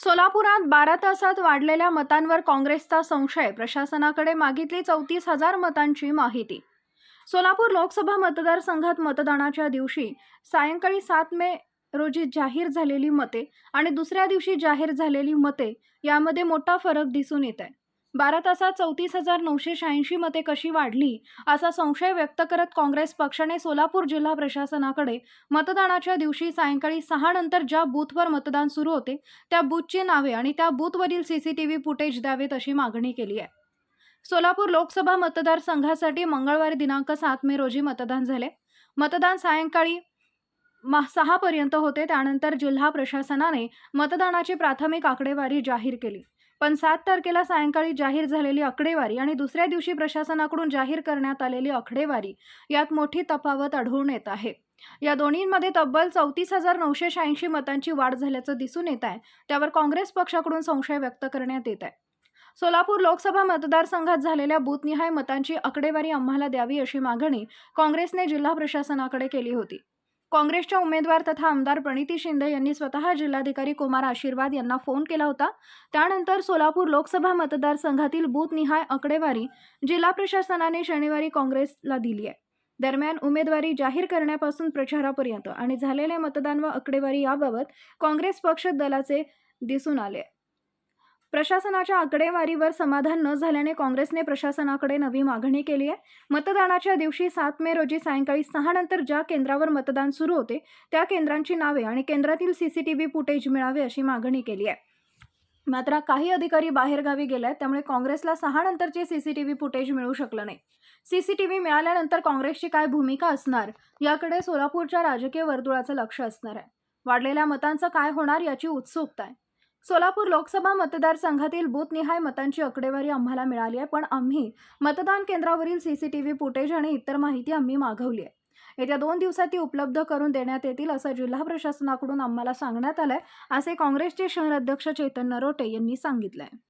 सोलापुरात बारा तासात वाढलेल्या मतांवर काँग्रेसचा संशय प्रशासनाकडे मागितली चौतीस हजार मतांची माहिती. सोलापूर लोकसभा मतदारसंघात मतदानाच्या दिवशी सायंकाळी सात मे रोजी जाहीर झालेली मते आणि दुसऱ्या दिवशी जाहीर झालेली मते यामध्ये मोठा फरक दिसून येत आहे बारा तासात चौतीस हजार नऊशे शहाऐंशी मते कशी वाढली असा संशय व्यक्त करत काँग्रेस पक्षाने सोलापूर जिल्हा प्रशासनाकडे मतदानाच्या दिवशी सायंकाळी सहा नंतर ज्या बूथवर मतदान सुरू होते त्या बूथची नावे आणि त्या बूथवरील सीसीटीव्ही फुटेज द्यावेत अशी मागणी केली आहे. सोलापूर लोकसभा मतदारसंघासाठी मंगळवारी दिनांक सात मे रोजी मतदान झाले. मतदान सायंकाळी मा सहापर्यंत होते त्यानंतर जिल्हा प्रशासनाने मतदानाची प्राथमिक आकडेवारी जाहीर केली. पण सात तारखेला सायंकाळी जाहीर झालेली आकडेवारी आणि दुसऱ्या दिवशी प्रशासनाकडून जाहीर करण्यात आलेली आकडेवारी यात मोठी तफावत आढळून येत आहे. या दोन्हींमध्ये तब्बल चौतीस हजार नऊशे शहाऐंशी मतांची वाढ झाल्याचं दिसून येत आहे. त्यावर काँग्रेस पक्षाकडून संशय व्यक्त करण्यात येत आहे. सोलापूर लोकसभा मतदारसंघात झालेल्या बूथनिहाय मतांची आकडेवारी आम्हाला द्यावी अशी मागणी काँग्रेसने जिल्हा प्रशासनाकडे केली होती. काँग्रेसच्या उमेदवार तथा आमदार प्रणिती शिंदे यांनी स्वतः जिल्हाधिकारी कुमार आशीर्वाद यांना फोन केला होता. त्यानंतर सोलापूर लोकसभा मतदारसंघातील बूथनिहाय आकडेवारी जिल्हा प्रशासनाने शनिवारी काँग्रेसला दिली आहे. दरम्यान उमेदवारी जाहीर करण्यापासून प्रचारापर्यंत आणि झालेले मतदान व आकडेवारी याबाबत काँग्रेस पक्ष दलाचे दिसून आले प्रशासनाच्या आकडेवारीवर समाधान न झाल्याने काँग्रेसने प्रशासनाकडे नवी मागणी केली आहे. मतदानाच्या दिवशी सात मे रोजी सायंकाळी सहा नंतर ज्या केंद्रावर मतदान सुरू होते त्या केंद्रांची नावे आणि केंद्रातील सीसीटीव्ही फुटेज मिळावे अशी मागणी केली आहे. मात्र काही अधिकारी बाहेरगावी गेले आहेत त्यामुळे काँग्रेसला सहा नंतरचे सीसीटीव्ही फुटेज मिळू शकलं नाही. सीसीटीव्ही मिळाल्यानंतर काँग्रेसची काय भूमिका असणार याकडे सोलापूरच्या राजकीय वर्तुळाचं लक्ष असणार आहे. वाढलेल्या मतांचं काय होणार याची उत्सुकता आहे. सोलापूर लोकसभा मतदारसंघातील बूथनिहाय मतांची आकडेवारी आम्हाला मिळाली आहे पण आम्ही मतदान केंद्रावरील सीसीटीव्ही फुटेज आणि इतर माहिती आम्ही मागवली आहे. येत्या दोन दिवसात ती उपलब्ध करून देण्यात येतील असं जिल्हा प्रशासनाकडून आम्हाला सांगण्यात आलंय असे काँग्रेसचे शहर अध्यक्ष चैतन्य रोटे यांनी सांगितलंय.